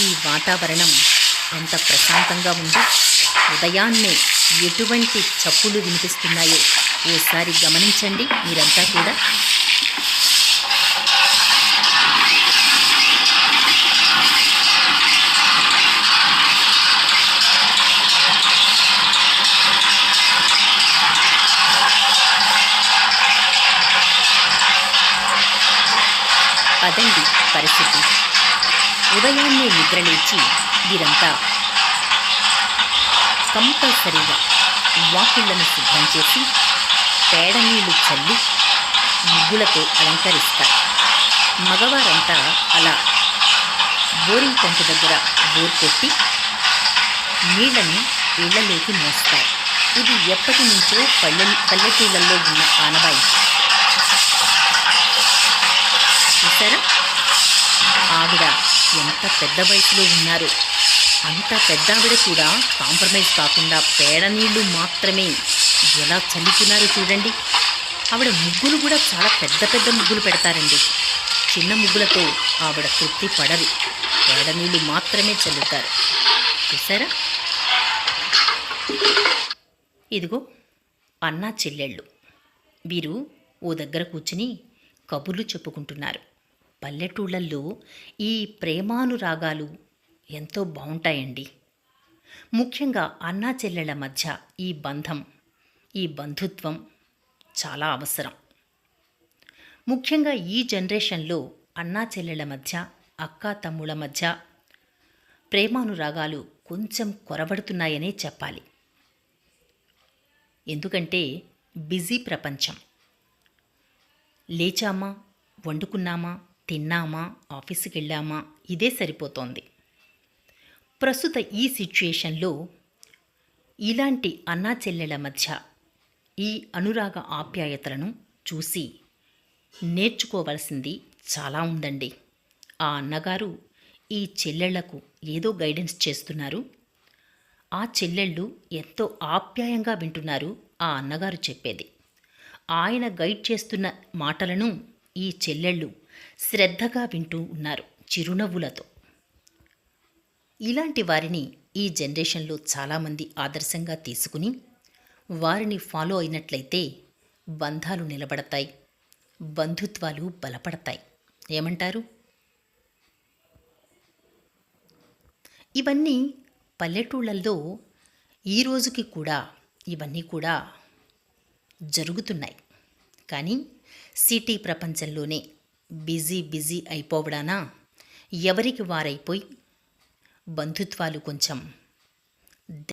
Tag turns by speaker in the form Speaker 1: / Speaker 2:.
Speaker 1: ఈ వాతావరణం ఎంత ప్రశాంతంగా ఉంది? ఉదయాన్నే ఎటువంటి చప్పులు వినిపిస్తున్నాయో ఓసారి గమనించండి మీరంతా కూడా. పదండి పరిస్థితి. ఉదయాన్నే నిద్రలేచి వీరంతా కంపల్సరీగా వాకిళ్ళను శుభ్రం చేసి పేడ నీళ్ళు చల్లి ముగ్గులతో అలంకరిస్తారు. మగవారంతా అలా బోరింగ్ పంపు దగ్గర బోర్ కొట్టి నీళ్ళను ఇళ్ళలోకి మోస్తారు. ఇది ఎప్పటి నుంచో పల్లె పల్లెటూళ్ళల్లో ఉన్న ఆనవాయి చూసారా? ఆవిడ ఎంత పెద్ద వయసులో ఉన్నారు. అంత పెద్ద ఆవిడ కూడా కాంప్రమైజ్ కాకుండా పేడ నీళ్ళు మాత్రమే ఎలా చల్లుతున్నారు చూడండి. ఆవిడ ముగ్గులు కూడా చాలా పెద్ద పెద్ద ముగ్గులు పెడతారండి. చిన్న ముగ్గులతో ఆవిడ తృప్తి పడరు. పేడ నీళ్ళు మాత్రమే చల్లుతారు. చూసారా? ఇదిగో అన్నా చెల్లెళ్ళు. వీరు ఓ దగ్గర కూర్చుని కబుర్లు చెప్పుకుంటున్నారు. పల్లెటూళ్ళల్లో ఈ ప్రేమానురాగాలు ఎంతో బాగుంటాయండి ముఖ్యంగా అన్నా చెల్లెళ్ళ మధ్య ఈ బంధం ఈ బంధుత్వం చాలా అవసరం. ముఖ్యంగా ఈ జనరేషన్లో అన్నా చెల్లెళ్ళ మధ్య అక్క తమ్ముళ్ళ మధ్య ప్రేమానురాగాలు కొంచెం కొరబడుతున్నాయనే చెప్పాలి. ఎందుకంటే బిజీ ప్రపంచం. లేచామా? వండుకున్నామా? తిన్నామా? ఆఫీస్కి వెళ్ళామా ఇదే సరిపోతోంది. ప్రస్తుత ఈ సిచ్యుయేషన్లో ఇలాంటి అన్నా చెల్లెల మధ్య ఈ అనురాగ ఆప్యాయతలను చూసి నేర్చుకోవలసింది చాలా ఉందండి. ఆ అన్నగారు ఈ చెల్లెళ్ళకు ఏదో గైడెన్స్ చేస్తున్నారు. ఆ చెల్లెళ్ళు ఎంతో ఆప్యాయంగా వింటున్నారు ఆ అన్నగారు చెప్పేది. ఆయన గైడ్ చేస్తున్న మాటలను ఈ చెల్లెళ్ళు శ్రద్ధగా వింటూ ఉన్నారు చిరునవ్వులతో. ఇలాంటి వారిని ఈ జనరేషన్లో చాలామంది ఆదర్శంగా తీసుకుని వారిని ఫాలో అయినట్లయితే బంధాలు నిలబడతాయి బంధుత్వాలు బలపడతాయి. ఏమంటారు? ఇవన్నీ పల్లెటూళ్ళల్లో ఈ రోజుకి కూడా ఇవన్నీ కూడా జరుగుతున్నాయి. కానీ సిటీ ప్రపంచంలోనే బిజీ బిజీ అయిపోవడానా? ఎవరికి వారైపోయి? బంధుత్వాలు కొంచెం